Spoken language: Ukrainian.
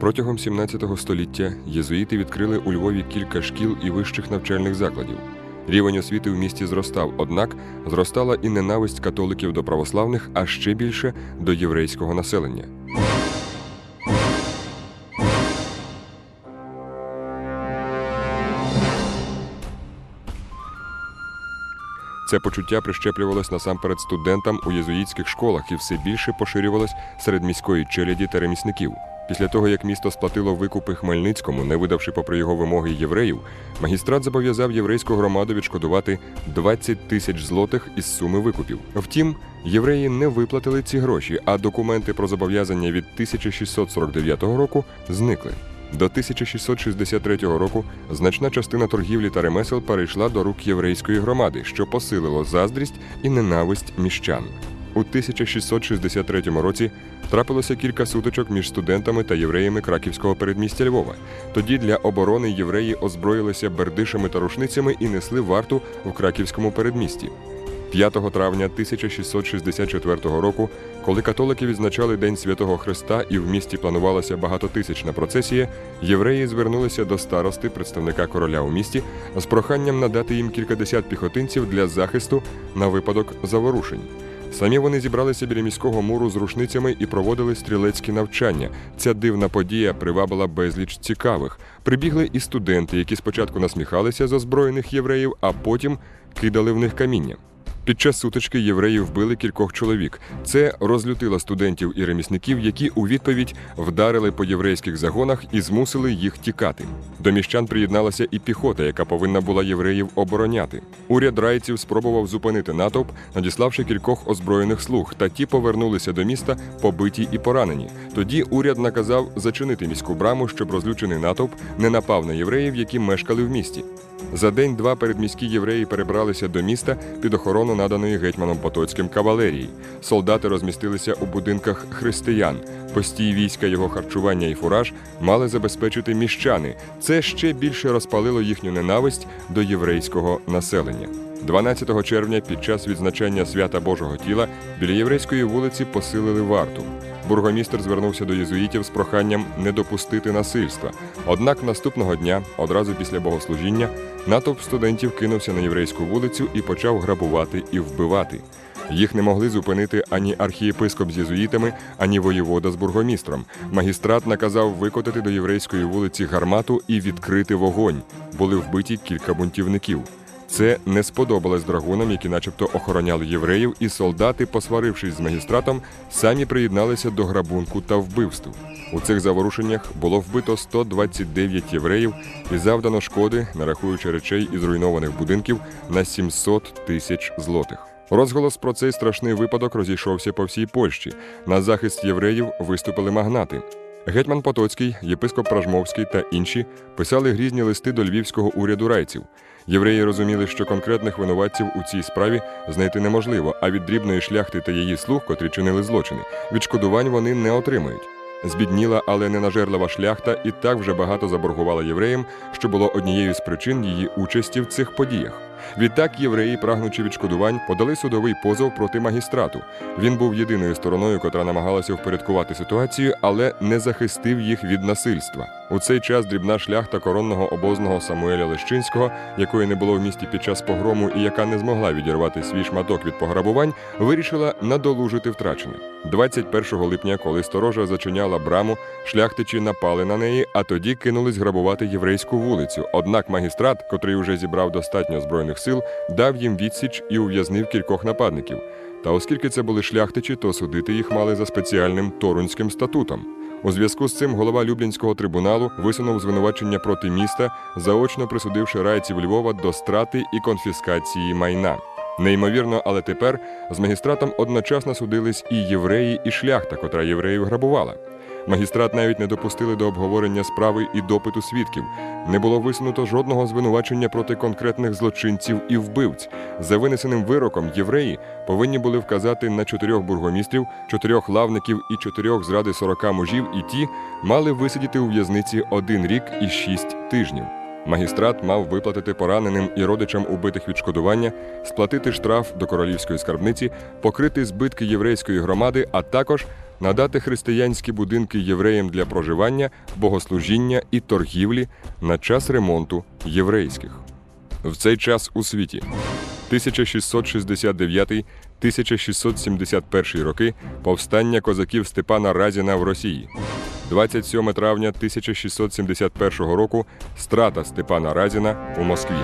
Протягом 17 століття єзуїти відкрили у Львові кілька шкіл і вищих навчальних закладів. Рівень освіти в місті зростав, однак зростала і ненависть католиків до православних, а ще більше до єврейського населення. Це почуття прищеплювалось насамперед студентам у єзуїтських школах і все більше поширювалось серед міської челяді та ремісників. Після того, як місто сплатило викупи Хмельницькому, не видавши попри його вимоги євреїв, магістрат зобов'язав єврейську громаду відшкодувати 20 тисяч злотих із суми викупів. Втім, євреї не виплатили ці гроші, а документи про зобов'язання від 1649 року зникли. До 1663 року значна частина торгівлі та ремесел перейшла до рук єврейської громади, що посилило заздрість і ненависть міщан. У 1663 році трапилося кілька сутичок між студентами та євреями краківського передмістя Львова. Тоді для оборони євреї озброїлися бердишами та рушницями і несли варту в краківському передмісті. 5 травня 1664 року, коли католики відзначали День Святого Христа і в місті планувалася багатотисячна процесія, євреї звернулися до старости, представника короля у місті, з проханням надати їм кількадесят піхотинців для захисту на випадок заворушень. Самі вони зібралися біля міського муру з рушницями і проводили стрілецькі навчання. Ця дивна подія привабила безліч цікавих. Прибігли і студенти, які спочатку насміхалися з озброєних євреїв, а потім кидали в них каміння. Під час сутички євреї вбили кількох чоловік. Це розлютило студентів і ремісників, які у відповідь вдарили по єврейських загонах і змусили їх тікати. До міщан приєдналася і піхота, яка повинна була євреїв обороняти. Уряд райців спробував зупинити натовп, надіславши кількох озброєних слуг, та ті повернулися до міста побиті і поранені. Тоді уряд наказав зачинити міську браму, щоб розлючений натовп не напав на євреїв, які мешкали в місті. За день-два передміські євреї перебралися до міста під охорону наданої гетьманом Потоцьким кавалерії. Солдати розмістилися у будинках християн. Постій війська, його харчування і фураж мали забезпечити міщани. Це ще більше розпалило їхню ненависть до єврейського населення. 12 червня під час відзначення свята Божого тіла біля єврейської вулиці посилили варту. Бургомістр звернувся до єзуїтів з проханням не допустити насильства. Однак наступного дня, одразу після богослужіння, натовп студентів кинувся на єврейську вулицю і почав грабувати і вбивати. Їх не могли зупинити ані архієпископ з єзуїтами, ані воєвода з бургомістром. Магістрат наказав викотити до єврейської вулиці гармату і відкрити вогонь. Були вбиті кілька бунтівників. Це не сподобалось драгунам, які начебто охороняли євреїв, і солдати, посварившись з магістратом, самі приєдналися до грабунку та вбивств. У цих заворушеннях було вбито 129 євреїв і завдано шкоди, нарахуючи речей і зруйнованих будинків на 700 тисяч злотих. Розголос про цей страшний випадок розійшовся по всій Польщі. На захист євреїв виступили магнати. Гетьман Потоцький, єпископ Пражмовський та інші писали грізні листи до львівського уряду райців. Євреї розуміли, що конкретних винуватців у цій справі знайти неможливо, а від дрібної шляхти та її слуг, котрі чинили злочини, відшкодувань вони не отримають. Збідніла, але ненажерлива шляхта і так вже багато заборгувала євреям, що було однією з причин її участі в цих подіях. Відтак євреї, прагнучи відшкодувань, подали судовий позов проти магістрату. Він був єдиною стороною, котра намагалася впорядкувати ситуацію, але не захистив їх від насильства. У цей час дрібна шляхта коронного обозного Самуеля Лещинського, якої не було в місті під час погрому і яка не змогла відірвати свій шматок від пограбувань, вирішила надолужити втрачене. 21 липня, коли сторожа зачиняла браму, шляхтичі напали на неї, а тоді кинулись грабувати єврейську вулицю. Однак магістрат, котрий уже зібрав достатньо збройних сил, дав їм відсіч і ув'язнив кількох нападників. Та оскільки це були шляхтичі, то судити їх мали за спеціальним торунським статутом. У зв'язку з цим голова Люблінського трибуналу висунув звинувачення проти міста, заочно присудивши райців Львова до страти і конфіскації майна. Неймовірно, але тепер з магістратом одночасно судились і євреї, і шляхта, котра євреїв грабувала. Магістрат навіть не допустили до обговорення справи і допиту свідків. Не було висунуто жодного звинувачення проти конкретних злочинців і вбивць. За винесеним вироком євреї повинні були вказати на чотирьох бургомістрів, чотирьох лавників і чотирьох зради сорока мужів, і ті мали висидіти у в'язниці один рік і шість тижнів. Магістрат мав виплатити пораненим і родичам убитих відшкодування, сплатити штраф до королівської скарбниці, покрити збитки єврейської громади, а також надати християнські будинки євреям для проживання, богослужіння і торгівлі на час ремонту єврейських. В цей час у світі 1669-1671 роки повстання козаків Степана Разіна в Росії. 27 травня 1671 року страта Степана Разіна у Москві.